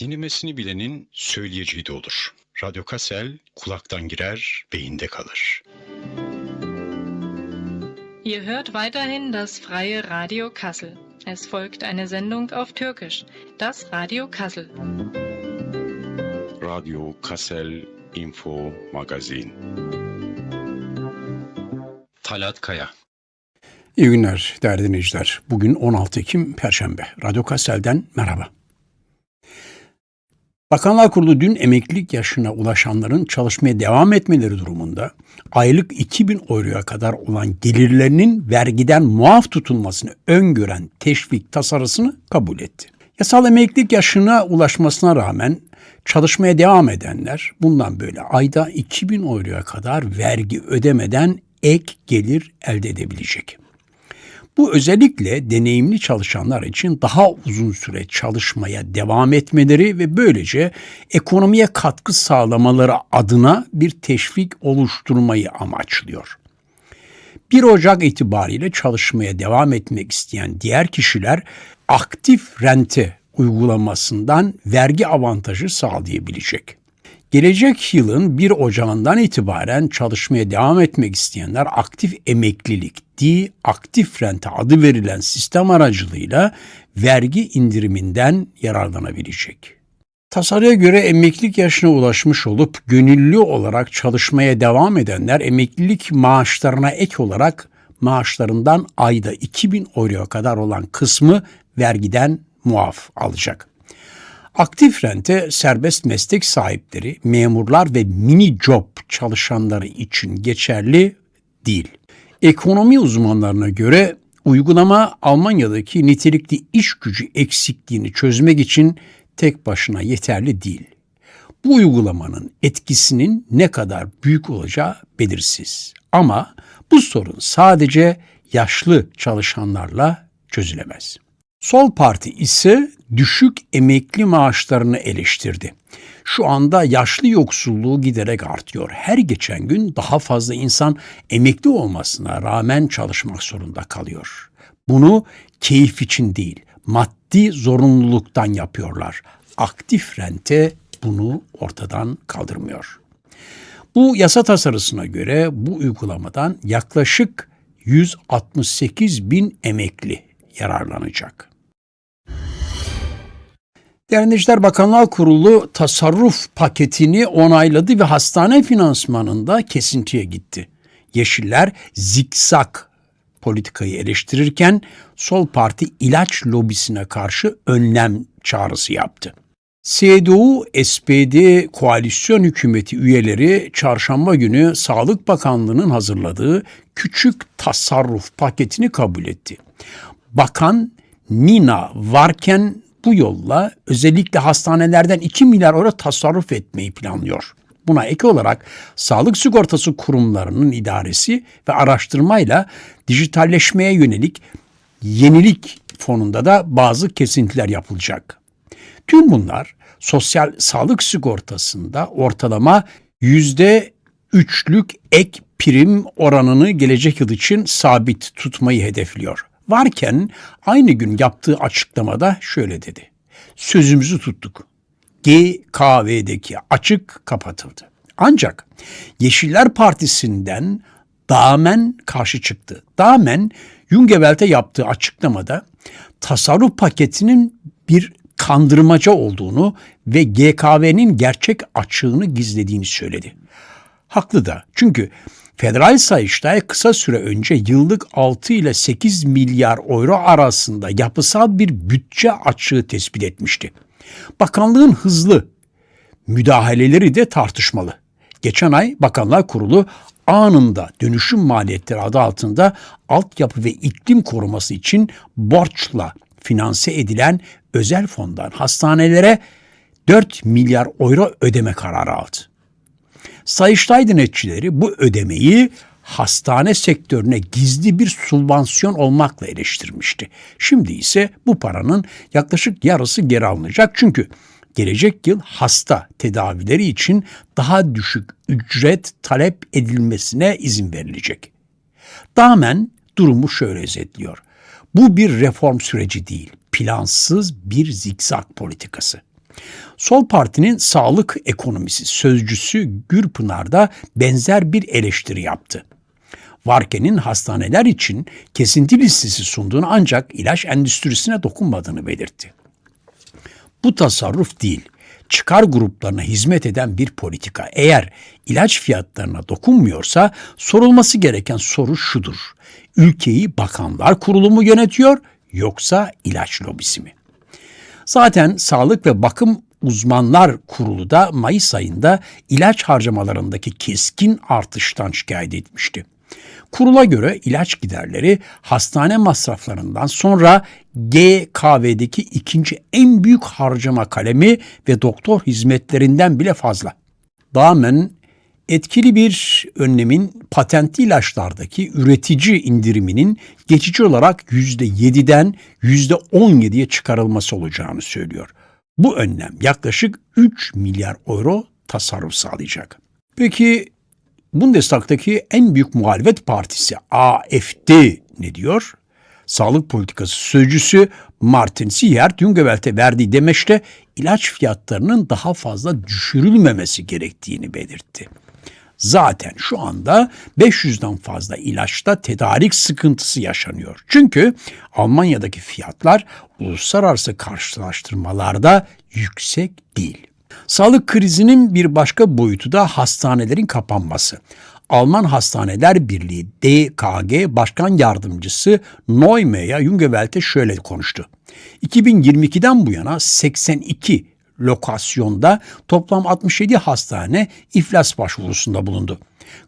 Dinlemesini bilenin söyleyeceği de olur. Radyo Kassel kulaktan girer, beyinde kalır. Ihr hört weiterhin das freie Radio Kassel. Es folgt eine Sendung auf Türkisch, das Radio Kassel. Radyo Kassel Info Magazin. Talat Kaya İyi günler değerli dinleyiciler. Bugün 16 Ekim Perşembe. Radyo Kassel'den merhaba. Bakanlar Kurulu dün emeklilik yaşına ulaşanların çalışmaya devam etmeleri durumunda aylık 2000 euroya kadar olan gelirlerinin vergiden muaf tutulmasını öngören teşvik tasarısını kabul etti. Yasal emeklilik yaşına ulaşmasına rağmen çalışmaya devam edenler bundan böyle ayda 2000 euroya kadar vergi ödemeden ek gelir elde edebilecek. Bu özellikle deneyimli çalışanlar için daha uzun süre çalışmaya devam etmeleri ve böylece ekonomiye katkı sağlamaları adına bir teşvik oluşturmayı amaçlıyor. 1 Ocak itibariyle çalışmaya devam etmek isteyen diğer kişiler aktif rente uygulamasından vergi avantajı sağlayabilecek. Gelecek yılın 1 Ocağı'ndan itibaren çalışmaya devam etmek isteyenler aktif emeklilik, D aktif rente adı verilen sistem aracılığıyla vergi indiriminden yararlanabilecek. Tasarıya göre emeklilik yaşına ulaşmış olup gönüllü olarak çalışmaya devam edenler emeklilik maaşlarına ek olarak maaşlarından ayda 2000 euroya kadar olan kısmı vergiden muaf alacak. Aktif rente serbest meslek sahipleri, memurlar ve mini job çalışanları için geçerli değil. Ekonomi uzmanlarına göre uygulama Almanya'daki nitelikli iş gücü eksikliğini çözmek için tek başına yeterli değil. Bu uygulamanın etkisinin ne kadar büyük olacağı belirsiz. Ama bu sorun sadece yaşlı çalışanlarla çözülemez. Sol Parti ise düşük emekli maaşlarını eleştirdi. Şu anda yaşlı yoksulluğu giderek artıyor. Her geçen gün daha fazla insan emekli olmasına rağmen çalışmak zorunda kalıyor. Bunu keyif için değil, maddi zorunluluktan yapıyorlar. Aktif rente bunu ortadan kaldırmıyor. Bu yasa tasarısına göre bu uygulamadan yaklaşık 168 bin emekli yararlanacak. Değerli Bakanlar Kurulu tasarruf paketini onayladı ve hastane finansmanında kesintiye gitti. Yeşiller zikzak politikayı eleştirirken sol parti ilaç lobisine karşı önlem çağrısı yaptı. CDU, SPD koalisyon hükümeti üyeleri çarşamba günü Sağlık Bakanlığı'nın hazırladığı küçük tasarruf paketini kabul etti. Bakan Nina varken bu yolla özellikle hastanelerden 2 milyar euro tasarruf etmeyi planlıyor. Buna ek olarak sağlık sigortası kurumlarının idaresi ve araştırmayla dijitalleşmeye yönelik yenilik fonunda da bazı kesintiler yapılacak. Tüm bunlar sosyal sağlık sigortasında ortalama yüzde üçlük ek prim oranını gelecek yıl için sabit tutmayı hedefliyor varken aynı gün yaptığı açıklamada şöyle dedi. Sözümüzü tuttuk. GKV'deki açık kapatıldı. Ancak Yeşiller Partisi'nden Damen karşı çıktı. Damen Jungevelt'e yaptığı açıklamada tasarruf paketinin bir kandırmaca olduğunu ve GKV'nin gerçek açığını gizlediğini söyledi. Haklı da çünkü Federal Sayıştay kısa süre önce yıllık 6 ile 8 milyar euro arasında yapısal bir bütçe açığı tespit etmişti. Bakanlığın hızlı müdahaleleri de tartışmalı. Geçen ay Bakanlar Kurulu anında dönüşüm maliyetleri adı altında altyapı ve iklim koruması için borçla finanse edilen özel fondan hastanelere 4 milyar euro ödeme kararı aldı. Sayıştay denetçileri bu ödemeyi hastane sektörüne gizli bir subvansiyon olmakla eleştirmişti. Şimdi ise bu paranın yaklaşık yarısı geri alınacak çünkü gelecek yıl hasta tedavileri için daha düşük ücret talep edilmesine izin verilecek. Damen durumu şöyle özetliyor. Bu bir reform süreci değil, plansız bir zikzak politikası. Sol Parti'nin sağlık ekonomisi sözcüsü Gürpınar da benzer bir eleştiri yaptı. Varken'in hastaneler için kesinti listesi sunduğunu ancak ilaç endüstrisine dokunmadığını belirtti. Bu tasarruf değil, çıkar gruplarına hizmet eden bir politika. Eğer ilaç fiyatlarına dokunmuyorsa sorulması gereken soru şudur. Ülkeyi bakanlar kurulu mu yönetiyor yoksa ilaç lobisi mi? Zaten Sağlık ve Bakım Uzmanlar Kurulu da Mayıs ayında ilaç harcamalarındaki keskin artıştan şikayet etmişti. Kurula göre ilaç giderleri hastane masraflarından sonra GKV'deki ikinci en büyük harcama kalemi ve doktor hizmetlerinden bile fazla. Damen etkili bir önlemin patentli ilaçlardaki üretici indiriminin geçici olarak %7'den %17'ye çıkarılması olacağını söylüyor. Bu önlem yaklaşık 3 milyar euro tasarruf sağlayacak. Peki Bundestag'daki en büyük muhalefet partisi AFD ne diyor? Sağlık politikası sözcüsü Martin Sier Düngevelt'e verdiği demeçte ilaç fiyatlarının daha fazla düşürülmemesi gerektiğini belirtti. Zaten şu anda 500'den fazla ilaçta tedarik sıkıntısı yaşanıyor. Çünkü Almanya'daki fiyatlar uluslararası karşılaştırmalarda yüksek değil. Sağlık krizinin bir başka boyutu da hastanelerin kapanması. Alman Hastaneler Birliği DKG Başkan Yardımcısı Neumeyer Jungewelt'e şöyle konuştu. 2022'den bu yana 82 lokasyonda toplam 67 hastane iflas başvurusunda bulundu.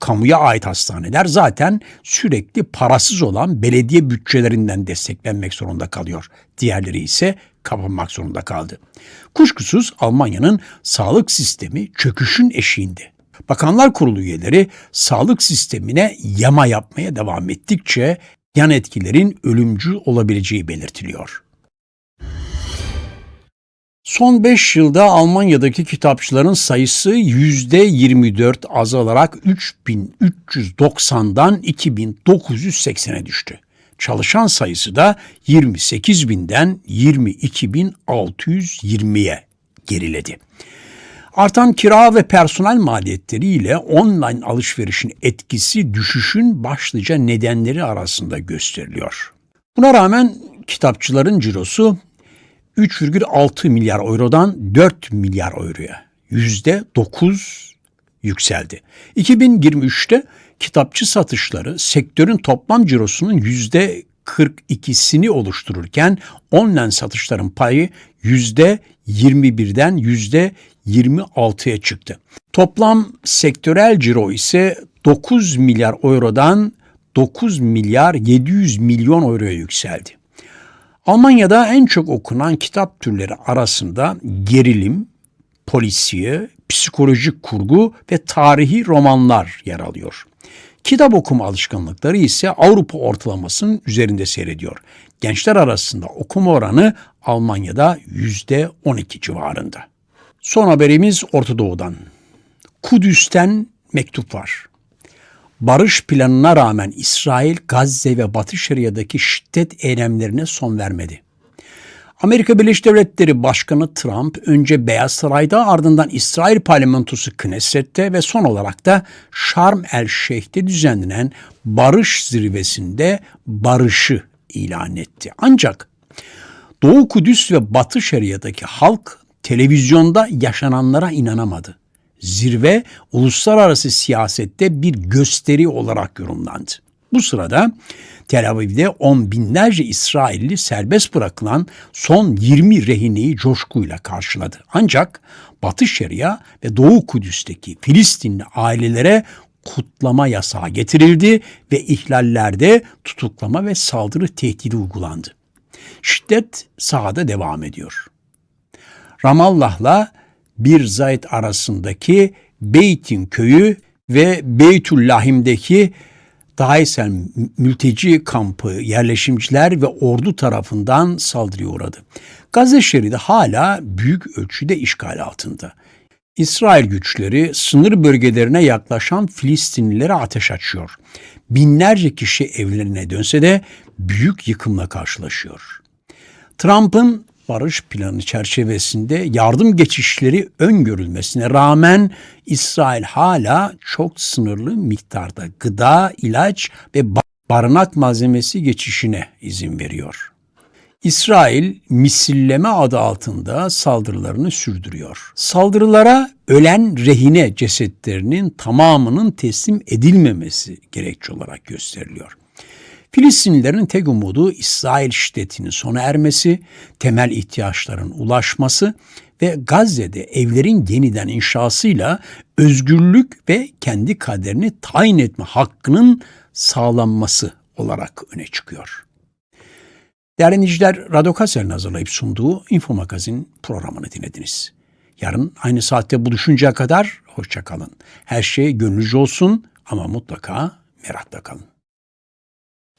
Kamuya ait hastaneler zaten sürekli parasız olan belediye bütçelerinden desteklenmek zorunda kalıyor. Diğerleri ise kapanmak zorunda kaldı. Kuşkusuz Almanya'nın sağlık sistemi çöküşün eşiğinde. Bakanlar Kurulu üyeleri sağlık sistemine yama yapmaya devam ettikçe yan etkilerin ölümcül olabileceği belirtiliyor. Son 5 yılda Almanya'daki kitapçıların sayısı %24 azalarak 3390'dan 2980'e düştü. Çalışan sayısı da 28 binden 22.620'ye geriledi. Artan kira ve personel maliyetleriyle online alışverişin etkisi düşüşün başlıca nedenleri arasında gösteriliyor. Buna rağmen kitapçıların cirosu 3,6 milyar eurodan 4 milyar euroya yüzde 9 yükseldi. 2023'te kitapçı satışları sektörün toplam cirosunun yüzde 42'sini oluştururken online satışların payı yüzde 21'den yüzde 26'ya çıktı. Toplam sektörel ciro ise 9 milyar eurodan 9 milyar 700 milyon euroya yükseldi. Almanya'da en çok okunan kitap türleri arasında gerilim, polisiye, psikolojik kurgu ve tarihi romanlar yer alıyor. Kitap okuma alışkanlıkları ise Avrupa ortalamasının üzerinde seyrediyor. Gençler arasında okuma oranı Almanya'da %12 civarında. Son haberimiz Orta Doğu'dan. Kudüs'ten mektup var. Barış planına rağmen İsrail, Gazze ve Batı Şeria'daki şiddet eylemlerine son vermedi. Amerika Birleşik Devletleri Başkanı Trump önce Beyaz Saray'da ardından İsrail parlamentosu Knesset'te ve son olarak da Şarm el Şeyh'te düzenlenen barış zirvesinde barışı ilan etti. Ancak Doğu Kudüs ve Batı Şeria'daki halk televizyonda yaşananlara inanamadı. Zirve uluslararası siyasette bir gösteri olarak yorumlandı. Bu sırada Tel Aviv'de on binlerce İsrailli serbest bırakılan son 20 rehineyi coşkuyla karşıladı. Ancak Batı Şeria ve Doğu Kudüs'teki Filistinli ailelere kutlama yasağı getirildi ve ihlallerde tutuklama ve saldırı tehdidi uygulandı. Şiddet sahada devam ediyor. Ramallah'la bir Zayt arasındaki Beytin köyü ve Beytüllahim'deki Daesel mülteci kampı, yerleşimciler ve ordu tarafından saldırıya uğradı. Gazze şeridi hala büyük ölçüde işgal altında. İsrail güçleri sınır bölgelerine yaklaşan Filistinlilere ateş açıyor. Binlerce kişi evlerine dönse de büyük yıkımla karşılaşıyor. Trump'ın barış planı çerçevesinde yardım geçişleri öngörülmesine rağmen İsrail hala çok sınırlı miktarda gıda, ilaç ve ba- barınak malzemesi geçişine izin veriyor. İsrail misilleme adı altında saldırılarını sürdürüyor. Saldırılara ölen rehine cesetlerinin tamamının teslim edilmemesi gerekçe olarak gösteriliyor. Filistinlilerin tek umudu İsrail şiddetinin sona ermesi, temel ihtiyaçların ulaşması ve Gazze'de evlerin yeniden inşasıyla özgürlük ve kendi kaderini tayin etme hakkının sağlanması olarak öne çıkıyor. Değerli dinleyiciler, Radyo Kaser'in hazırlayıp sunduğu Info Magazin programını dinlediniz. Yarın aynı saatte buluşuncaya kadar hoşça kalın. Her şey gönlünüzce olsun ama mutlaka merakla kalın.